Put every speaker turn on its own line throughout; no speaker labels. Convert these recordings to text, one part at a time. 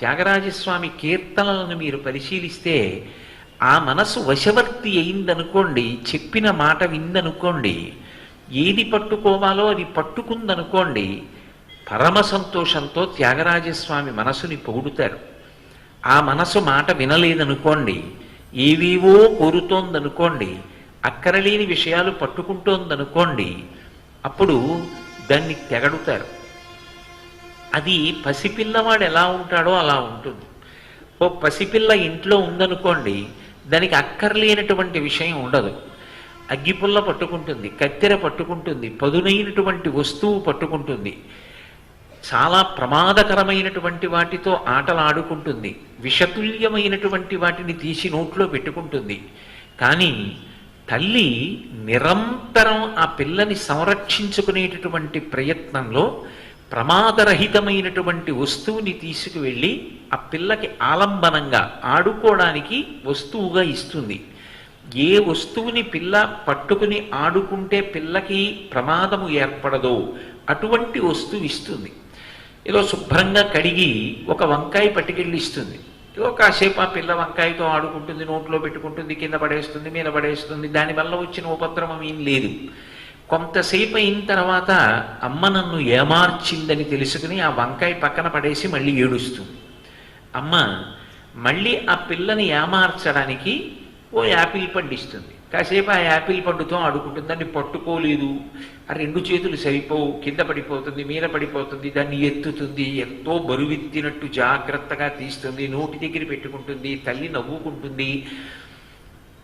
త్యాగరాజస్వామి కీర్తనలను మీరు పరిశీలిస్తే ఆ మనసు వశవర్తి అయిందనుకోండి చెప్పిన మాట విందనుకోండి ఏది పట్టుకోవాలో అది పట్టుకుందనుకోండి పరమ సంతోషంతో త్యాగరాజస్వామి మనసుని పొగుడుతారు ఆ మనసు మాట వినలేదనుకోండి ఏవేవో కోరుతోందనుకోండి అక్కరలేని విషయాలు పట్టుకుంటోందనుకోండి అప్పుడు దాన్ని తెగడుతారు. అది పసిపిల్లవాడు ఎలా ఉంటాడో అలా ఉంటుంది. ఓ పసిపిల్ల ఇంట్లో ఉందనుకోండి దానికి అక్కర్లేనటువంటి విషయం ఉండదు. అగ్గిపుల్ల పట్టుకుంటుంది కత్తెర పట్టుకుంటుంది పదునైనటువంటి వస్తువు పట్టుకుంటుంది. చాలా ప్రమాదకరమైనటువంటి వాటితో ఆటలు ఆడుకుంటుంది విషతుల్యమైనటువంటి వాటిని తీసి నోట్లో పెట్టుకుంటుంది. కానీ తల్లి నిరంతరం ఆ పిల్లని సంరక్షించుకునేటటువంటి ప్రయత్నంలో ప్రమాదరహితమైనటువంటి వస్తువుని తీసుకువెళ్ళి ఆ పిల్లకి ఆలంబనంగా ఆడుకోవడానికి వస్తువుగా ఇస్తుంది. ఏ వస్తువుని పిల్ల పట్టుకుని ఆడుకుంటే పిల్లకి ప్రమాదము ఏర్పడదో అటువంటి వస్తువు ఇస్తుంది. ఏదో శుభ్రంగా కడిగి ఒక వంకాయ పట్టుకెళ్ళి ఇస్తుంది. ఏదో కాసేపు ఆ పిల్ల వంకాయతో ఆడుకుంటుంది నోట్లో పెట్టుకుంటుంది కింద పడేస్తుంది మీద పడేస్తుంది దానివల్ల వచ్చిన ఉపద్రవం ఏం లేదు. కొంతసేపు అయిన తర్వాత అమ్మ నన్ను ఏమార్చిందని తెలుసుకుని ఆ వంకాయ పక్కన పడేసి మళ్ళీ ఏడుస్తుంది. అమ్మ మళ్ళీ ఆ పిల్లని ఏమార్చడానికి ఓ యాపిల్ పండిస్తుంది. కాసేపు ఆ యాపిల్ పండుతో ఆడుకుంటుంది. దాన్ని పట్టుకోలేదు. ఆ రెండు చేతులు సరిపోవు. కింద పడిపోతుంది మీద పడిపోతుంది దాన్ని ఎత్తుతుంది. ఎంతో బరువెత్తినట్టు జాగ్రత్తగా తీస్తుంది. నోటి దగ్గర పెట్టుకుంటుంది. తల్లి నవ్వుకుంటుంది.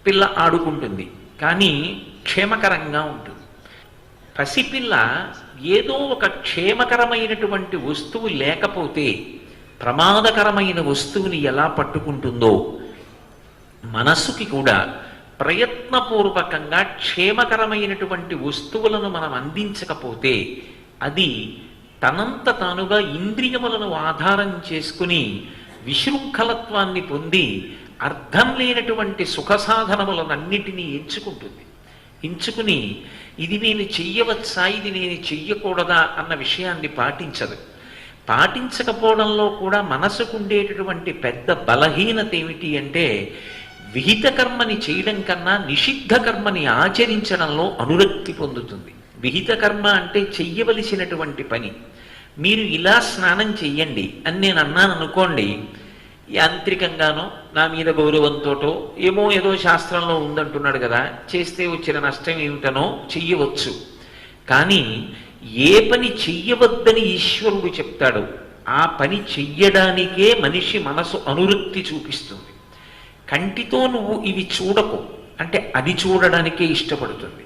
పిల్ల ఆడుకుంటుంది. కానీ క్షేమకరంగా ఉంటుంది. పసిపిల్ల ఏదో ఒక క్షేమకరమైనటువంటి వస్తువు లేకపోతే ప్రమాదకరమైన వస్తువుని ఎలా పట్టుకుంటుందో మనస్సుకి కూడా ప్రయత్నపూర్వకంగా క్షేమకరమైనటువంటి వస్తువులను మనం అందించకపోతే అది తనంత తానుగా ఇంద్రియములను ఆధారం చేసుకుని విశృంఖలత్వాన్ని పొంది అర్థం లేనటువంటి సుఖ సాధనములనన్నిటినీ ఎంచుకుంటుంది. ఎంచుకుని ఇది నేను చెయ్యవచ్చా ఇది నేను చెయ్యకూడదా అన్న విషయాన్ని పాటించదు. పాటించకపోవడంలో కూడా మనసుకుండేటటువంటి పెద్ద బలహీనత ఏమిటి అంటే విహిత కర్మని చేయడం కన్నా నిషిద్ధ కర్మని ఆచరించడంలో అనురక్తి పొందుతుంది. విహిత కర్మ అంటే చెయ్యవలసినటువంటి పని. మీరు ఇలా స్నానం చెయ్యండి అని నేను అన్నాను అనుకోండి యాంత్రికంగానో నా మీద గౌరవంతోటో ఏమో ఏదో శాస్త్రంలో ఉందంటున్నాడు కదా చేస్తే వచ్చిన నష్టం ఏమిటనో చెయ్యవచ్చు. కానీ ఏ పని చెయ్యవద్దని ఈశ్వరుడు చెప్తాడు. ఆ పని చెయ్యడానికే మనిషి మనసు అనువృత్తి చూపిస్తుంది. కంటితో నువ్వు ఇవి చూడకు అంటే అది చూడడానికే ఇష్టపడుతుంది.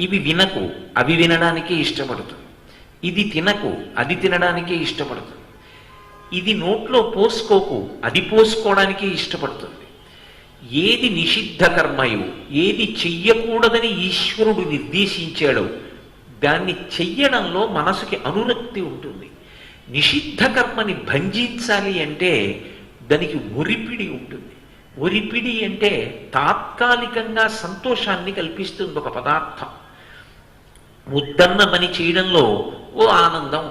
ఇవి వినకు అవి వినడానికే ఇష్టపడుతుంది. ఇది తినకు అది తినడానికే ఇష్టపడుతుంది. ఇది నోట్లో పోసుకోకు అది పోసుకోవడానికి ఇష్టపడుతుంది. ఏది నిషిద్ధ కర్మయో ఏది చెయ్యకూడదని ఈశ్వరుడు నిర్దేశించాడో దాన్ని చెయ్యడంలో మనసుకి అనురక్తి ఉంటుంది. నిషిద్ధ కర్మని భంజించాలి అంటే దానికి ఒరిపిడి ఉంటుంది. ఒరిపిడి అంటే తాత్కాలికంగా సంతోషాన్ని కల్పిస్తుంది ఒక పదార్థం. ముద్దన్న పని చేయడంలో ఓ ఆనందం